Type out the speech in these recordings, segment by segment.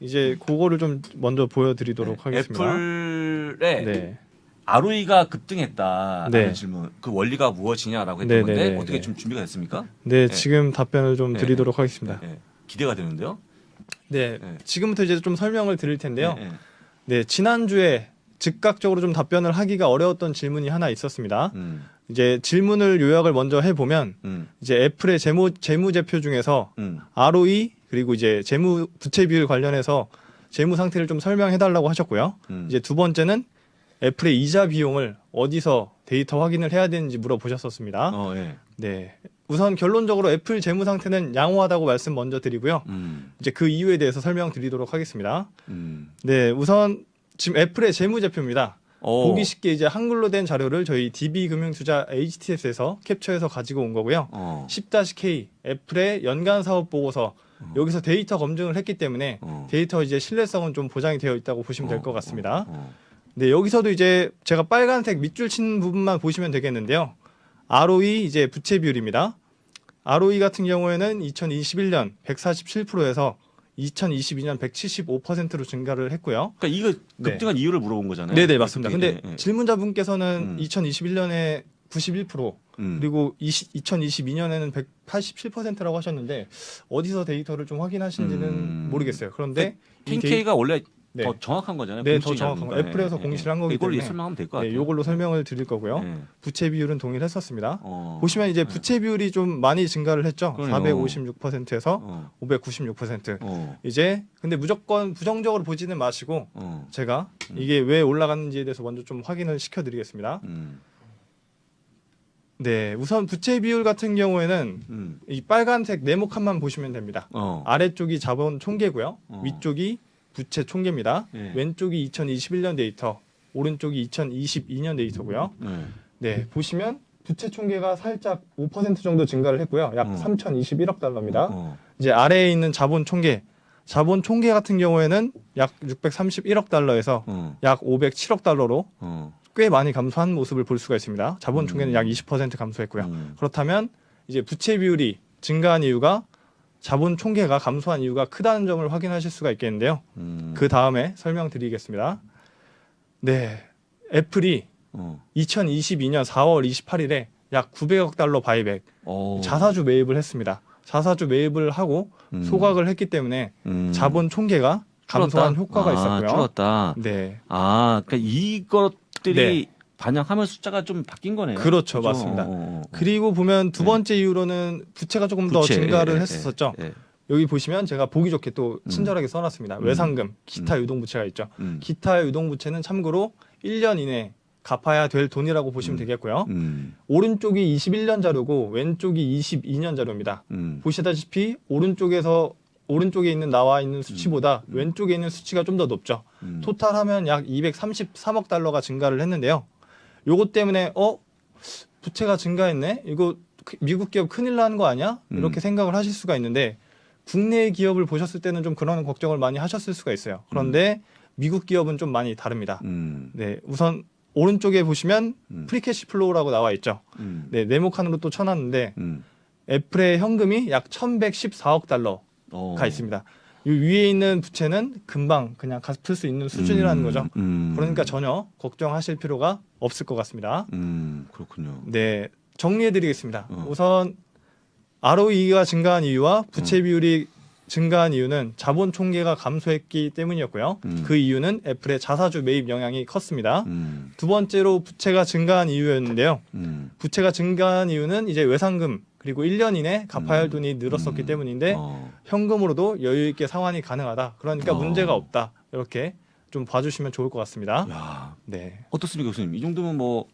이제 그거를 좀 먼저 보여드리도록 하겠습니다. 애플의 네. ROE가 급등했다라는 네. 질문. 그 원리가 무엇이냐라고 했던 네, 건데 네, 네, 어떻게 네. 좀 준비가 됐습니까? 네, 네. 지금 답변을 좀 네. 드리도록 하겠습니다. 네. 기대가 되는데요. 네, 네. 지금부터 이제 좀 설명을 드릴 텐데요. 네, 네. 네, 지난주에 즉각적으로 좀 답변을 하기가 어려웠던 질문이 하나 있었습니다. 음, 이제 질문을 요약을 먼저 해보면 음, 이제 애플의 재무 재무제표 중에서 음, ROE 그리고 이제 재무 부채 비율 관련해서 재무 상태를 좀 설명해 달라고 하셨고요. 음. 이제 두 번째는 애플의 이자 비용을 어디서 데이터 확인을 해야 되는지 물어보셨었습니다. 어, 예. 네. 우선 결론적으로 애플 재무 상태는 양호하다고 말씀 먼저 드리고요. 음, 이제 그 이유에 대해서 설명드리도록 하겠습니다. 음. 네, 우선 지금 애플의 재무제표입니다. 어, 보기 쉽게 이제 한글로 된 자료를 저희 DB금융투자 HTS에서 캡처해서 가지고 온 거고요. 어, 10-K 애플의 연간 사업 보고서 여기서 데이터 검증을 했기 때문에 어. 데이터 이제 신뢰성은 좀 보장이 되어 있다고 보시면 될 것 같습니다. 어, 네, 여기서도 이제 제가 빨간색 밑줄 친 부분만 보시면 되겠는데요. ROE 이제 부채 비율입니다. ROE 같은 경우에는 2021년 147%에서 2022년 175%로 증가를 했고요. 그러니까 이거 네. 급등한 이유를 물어본 거잖아요. 네, 네, 맞습니다. 근데 예, 예. 질문자분께서는 음. 2021년에 91% 음. 그리고 20, 2022년에는 187%라고 하셨는데 어디서 데이터를 좀 확인하신지는 음. 모르겠어요. 그런데 이 데이- 10K가 원래 네. 더 정확한 거잖아요. 네, 더 정확한 거. 애플에서 예, 예, 공시를 예. 한 거기 이걸로 때문에 설명하면 될 것 같아요. 네, 이걸로 설명을 드릴 거고요. 예. 부채 비율은 동일했었습니다. 어. 보시면 이제 부채 비율이 좀 많이 증가를 했죠. 그러네요. 456%에서 어. 596%. 어. 이제 근데 무조건 부정적으로 보지는 마시고 어. 제가 이게 왜 올라갔는지에 대해서 먼저 좀 확인을 시켜드리겠습니다. 음. 네, 우선 부채 비율 같은 경우에는 음. 이 빨간색 네모 칸만 보시면 됩니다. 어. 아래쪽이 자본 총계고요. 어. 위쪽이 부채 총계입니다. 예. 왼쪽이 2021년 데이터, 오른쪽이 2022년 데이터고요. 네. 네, 보시면 부채 총계가 살짝 5% 정도 증가를 했고요. 약 어. 3,021억 달러입니다. 어. 이제 아래에 있는 자본 총계, 자본 총계 같은 경우에는 약 631억 달러에서 어. 약 507억 달러로 어. 꽤 많이 감소한 모습을 볼 수가 있습니다. 자본 총계는 음. 약20% 감소했고요. 음. 그렇다면 이제 부채 비율이 증가한 이유가 자본 총계가 감소한 이유가 크다는 점을 확인하실 수가 있겠는데요. 음. 그 다음에 설명드리겠습니다. 네, 애플이 어. 2022년 4월 28일에 약 900억 달러 바이백 어. 자사주 매입을 했습니다. 자사주 매입을 하고 음. 소각을 했기 때문에 음. 자본 총계가 감소한 줄었다? 효과가 아, 있었고요. 줄었다. 네, 아, 그러니까 이것들이 네. 반영하면 숫자가 좀 바뀐 거네요. 그렇죠, 그죠? 맞습니다. 어, 어, 어. 그리고 보면 두 네. 번째 이유로는 부채가 조금 더 부채, 증가를 예, 예, 했었죠. 예, 예. 여기 보시면 제가 보기 좋게 또 친절하게 써놨습니다. 음. 외상금, 기타 음. 유동부채가 있죠. 음. 기타 유동부채는 참고로 1년 이내 갚아야 될 돈이라고 보시면 음. 되겠고요. 음. 오른쪽이 21년 자료고 왼쪽이 22년 자료입니다. 음. 보시다시피 오른쪽에서 오른쪽에 있는 나와 있는 수치보다 음. 왼쪽에 있는 수치가 좀 더 높죠. 음. 토탈하면 약 233억 달러가 증가를 했는데요. 요것 때문에 어 부채가 증가했네. 이거 그- 미국 기업 큰일 나는 거 아니야? 이렇게 음. 생각을 하실 수가 있는데 국내 기업을 보셨을 때는 좀 그런 걱정을 많이 하셨을 수가 있어요. 그런데 미국 기업은 좀 많이 다릅니다. 음. 네, 우선 오른쪽에 보시면 음. 프리캐시 플로우라고 나와 있죠. 음. 네, 네모칸으로 또 쳐놨는데 음. 애플의 현금이 약 1,114억 달러가 어. 있습니다. 이 위에 있는 부채는 금방 그냥 갚을 수 있는 수준이라는 음. 거죠. 음. 그러니까 전혀 걱정하실 필요가 없을 것 같습니다. 음. 그렇군요. 네, 정리해드리겠습니다. 어. 우선 ROE가 증가한 이유와 부채 어. 비율이 증가한 이유는 자본 총계가 감소했기 때문이었고요. 음. 그 이유는 애플의 자사주 매입 영향이 컸습니다. 음. 두 번째로 부채가 증가한 이유였는데요. 음. 부채가 증가한 이유는 이제 외상금 그리고 1년 이내 갚아야 할 음. 돈이 늘었었기 음. 때문인데 어. 현금으로도 여유 있게 상환이 가능하다. 그러니까 어. 문제가 없다. 이렇게 좀 봐주시면 좋을 것 같습니다. 야, 네. 어떻습니까, 교수님? 이 정도면 뭐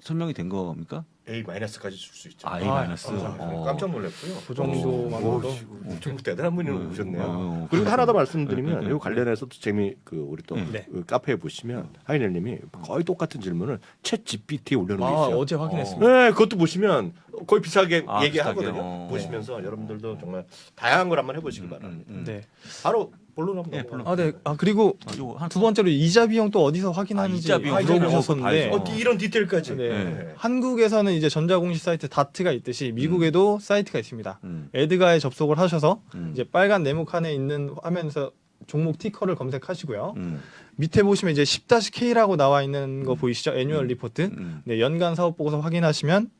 설명이 된 겁니까? A 마이너스까지 줄 수 있죠. 아, A 아, 마이너스. 어. 깜짝 놀랐고요. 그 정도만으로도 어, 좀 대단한 분이 음, 오셨네요. 어, 그리고 어. 하나 더 말씀드리면 음, 음, 이 관련해서 또 재미 그 우리 또 음. 네. 그 카페에 보시면 하이넬님이 거의 똑같은 질문을 챗 GPT에 올려놓은 게 아, 있어요. 어제 확인했습니다. 네, 그것도 보시면 거의 비슷하게 아, 얘기하거든요. 비슷하게, 어. 보시면서 여러분들도 정말 다양한 걸 한번 해보시기 바랍니다. 음, 음. 네. 바로 본론 한번 예, 넘어가요. 아, 네. 아, 그리고 아, 요거 한두 번째로 이자 비용 또 어디서 확인하는지 아, 이자 비용. 물어보셨었는데 어, 어, 이런 디테일까지. 네. 네. 한국에서는 이제 전자공시 사이트 다트가 있듯이 미국에도 사이트가 있습니다. 음. 에드가에 접속을 하셔서 음. 이제 빨간 네모칸에 있는 화면에서 종목 티커를 검색하시고요. 음. 밑에 보시면 이제 10-K라고 나와 있는 거 보이시죠? 애뉴얼 리포트. 음. 네, 연간 사업 보고서 확인하시면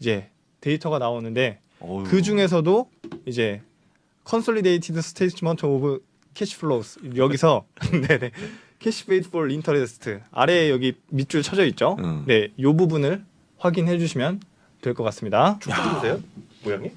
이제 데이터가 나오는데 어휴. 그 중에서도 이제 컨솔리데이티드 스테이트먼트 오브 캐시 플로우스 여기서 네네 캐시 페이드 폴 인터레스트 아래에 여기 밑줄 쳐져 있죠. 음. 네, 요 부분을 확인해 주시면 될 것 같습니다. 쭉 써주세요. 모양이?